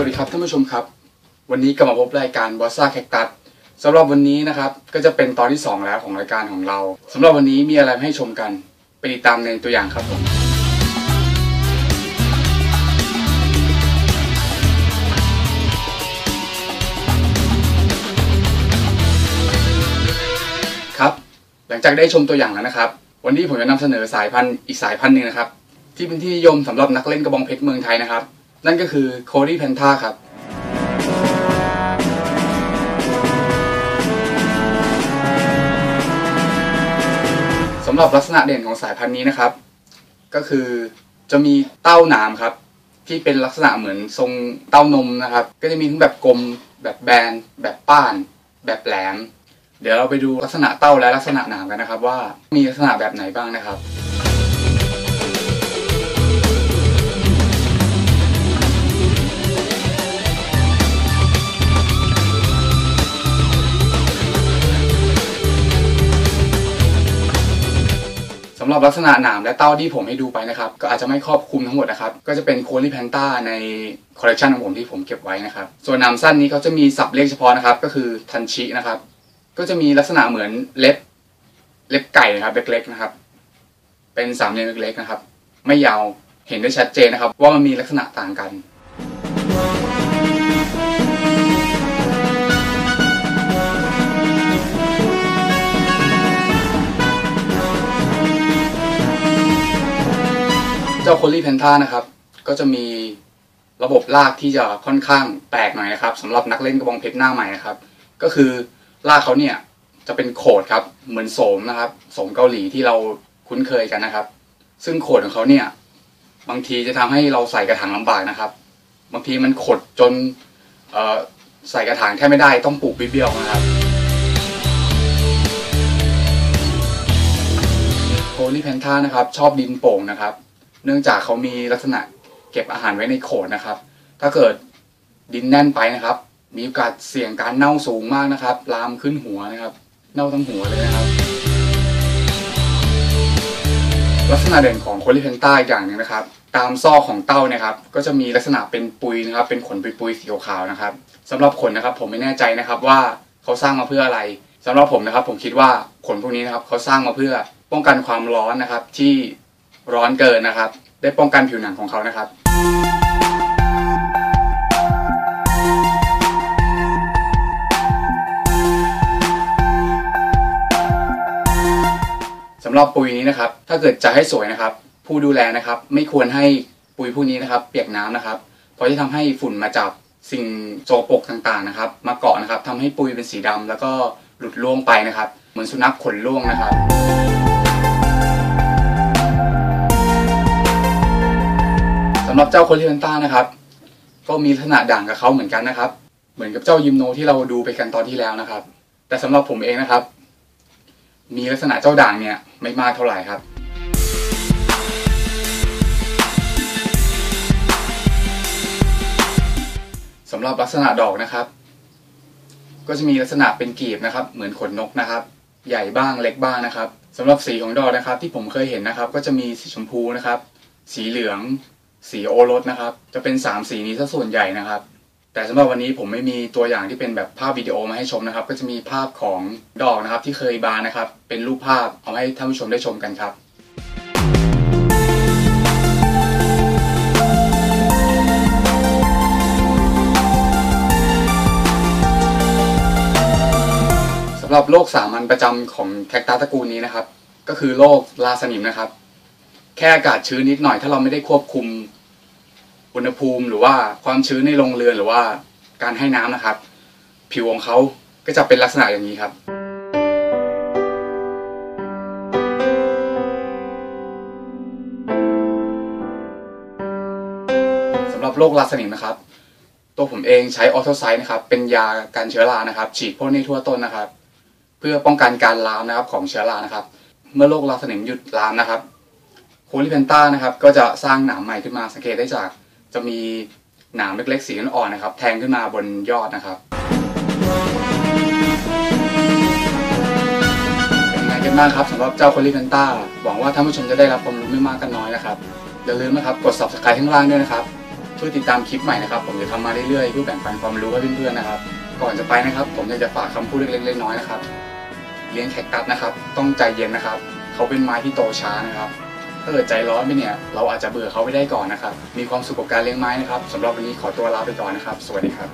วัสดีครับท่านผู้ชมครับ วันนี้กลับมาพบรายการบอสซ่าแคคตัสสำหรับวันนี้นะครับก็จะเป็นตอนที่ 2 แล้วของรายการของเราสำหรับวันนี้มีอะไรให้ชมกันไปติดตามในตัวอย่างครับผมครับ หลังจากได้ชมตัวอย่างแล้วนะครับ วันนี้ผมจะนำเสนอสายพันธุ์อีกสายพันธุ์หนึ่งนะครับ ที่เป็นที่นิยมสำหรับนักเล่นกระบองเพชรเมืองไทยนะครับ นั่นก็คือโคดี้แพนท่าครับสำหรับลักษณะเด่นของสายพันธุ์นี้นะครับ ก็คือจะมีเต้าหนามครับ ที่เป็นลักษณะเหมือนทรงเต้านมนะครับ ก็จะมีทั้งแบบกลมแบบแบน แบบป้าน แบบแหลม เดี๋ยวเราไปดูลักษณะเต้าและลักษณะหนามกันนะครับ ว่ามีลักษณะแบบไหนบ้างนะครับำหรับลักษณะหนามและเต้าที่ผมให้ดูไปนะครับ ก็อาจจะไม่ครอบคลุมทั้งหมดนะครับ ก็จะเป็นโคลิแพนต้าในคอลเลกชันของผมที่ผมเก็บไว้นะครับ ส่วนหนามสั้นนี้เขาจะมีศัพท์เรียกเฉพาะนะครับ ก็คือทันชินะครับ ก็จะมีลักษณะเหมือนเล็บเล็บไก่นะครับเล็กๆนะครับ เป็นสามเหลี่ยมเล็กๆนะครับ ไม่ยาวเห็นได้ชัดเจนนะครับ ว่ามันมีลักษณะต่างกัน จ้าโคลี่แพนท่านะครับ ก็จะมีระบบลากที่จะค่อนข้างแปลกหน่อยนะครับสำหรับนักเล่นกระบองเพชรหน้าใหม่นะครับ ก็คือลากเขาเนี่ยจะเป็นโขดครับเหมือนโสมนะครับโสมเกาหลีที่เราคุ้นเคยกันนะครับ ซึ่งโขดของเขาเนี่ยบางทีจะทำให้เราใส่กระถางลำบากนะครับ บางทีมันขดจนใส่กระถางแทบไม่ได้ต้องปลูกเบี้ยวนะครับโคลี่แพนท่านะครับ ชอบดินโป่งนะครับ เนื่องจากเขามีลักษณะเก็บอาหารไว้ในโขดนะครับ ถ้าเกิดดินแน่นไปนะครับ มีโอกาสเสี่ยงการเน่าสูงมากนะครับ ลามขึ้นหัวนะครับ เน่าทั้งหัวเลยนะครับ ลักษณะเด่นของโคลิเพนต้าอีกอย่างหนึ่งนะครับ ตามซอกของเต้าเนะครับ ก็จะมีลักษณะเป็นปุยนะครับ เป็นขนปุยๆสีขาวนะครับสำหรับขนนะครับ ผมไม่แน่ใจนะครับว่าเขาสร้างมาเพื่ออะไรสำหรับผมนะครับ ผมคิดว่าขนพวกนี้นะครับเขาสร้างมาเพื่อป้องกันความร้อนนะครับที่ ร้อนเกินนะครับ ได้ป้องกันผิวหนังของเขานะครับ สำหรับปุ๋ยนี้นะครับ ถ้าเกิดจะให้สวยนะครับ ผู้ดูแลนะครับ ไม่ควรให้ปุ๋ยพวกนี้นะครับ เปียกน้ำนะครับ เพราะจะทำให้ฝุ่นมาจับสิ่งโจโปรกต่างๆนะครับ มาเกาะนะครับทำให้ปุ๋ยเป็นสีดำแล้วก็หลุดร่วงไปนะครับ เหมือนสุนัขขนร่วงนะครับ หรับเจ้าโคลิเวนต้านะครับ ก็มีลักษณะด่างกับเขาเหมือนกันนะครับ เหมือนกับเจ้ายิมโนที่เราดูไปกันตอนที่แล้วนะครับ แต่สำหรับผมเองนะครับ มีลักษณะเจ้าด่างเนี่ยไม่มากเท่าไหร่ครับสำหรับลักษณะดอกนะครับ ก็จะมีลักษณะเป็นกีบนะครับ เหมือนขนนกนะครับ ใหญ่บ้างเล็กบ้างนะครับสำหรับสีของดอกนะครับ ที่ผมเคยเห็นนะครับ ก็จะมีสีชมพูนะครับ สีเหลือง สีโอรสนะครับ จะเป็น 3 สีนี้ซะส่วนใหญ่นะครับ แต่สำหรับวันนี้ผมไม่มีตัวอย่างที่เป็นแบบภาพวิดีโอมาให้ชมนะครับ ก็จะมีภาพของดอกนะครับ ที่เคยบานนะครับ เป็นรูปภาพเอาให้ท่านผู้ชมได้ชมกันครับสำหรับโรคสามัญประจำของแคคตัสตระกูลนี้นะครับ ก็คือโรคลาสนิมนะครับ แค่อากาศชื้นนิดหน่อย ถ้าเราไม่ได้ควบคุมอุณหภูมิ หรือว่าความชื้นในโรงเรือนหรือว่าการให้น้ำนะครับ ผิวของเขาก็จะเป็นลักษณะอย่างนี้ครับสำหรับโรคลาสนิมนะครับ ตัวผมเองใช้ออโตไซด์นะครับ เป็นยากันเชื้อรานะครับ ฉีดพ่นในทั่วต้นนะครับ เพื่อป้องกันการลามนะครับของเชื้อรานะครับ เมื่อโรคลาสนิมหยุดลามนะครับ โคลิเพนต้านะครับก็จะสร้างหนามใหม่ขึ้นมาสังเกตได้จากจะมีหนามเล็กๆสีอ่อนๆนะครับ แทงขึ้นมาบนยอดนะครับเป็นไงกันบ้างครับสำหรับเจ้าโคลิเพนต้าหวังว่าท่านผู้ชมจะได้รับความรู้ไม่มากก็น้อยนะครับอย่าลืมนะครับกด subscribe ข้างล่างด้วยนะครับช่วยติดตามคลิปใหม่นะครับ ผมจะทำมาเรื่อยๆเพื่อแบ่งปันความรู้ให้เพื่อนๆนะครับ ก่อนจะไปนะครับ ผมอยากจะฝากคำพูดเล็กๆน้อยๆนะครับ เลี้ยงแคคตัสนะครับ ต้องใจเย็นนะครับ เขาเป็นไม้ที่โตช้านะครับ ถ้าเกิดใจร้อนไปเนี่ย เราอาจจะเบื่อเขาไปได้ก่อนนะครับ มีความสุขกับการเลี้ยงไม้นะครับสำหรับวันนี้ขอตัวลาไปก่อนนะครับ สวัสดีครับ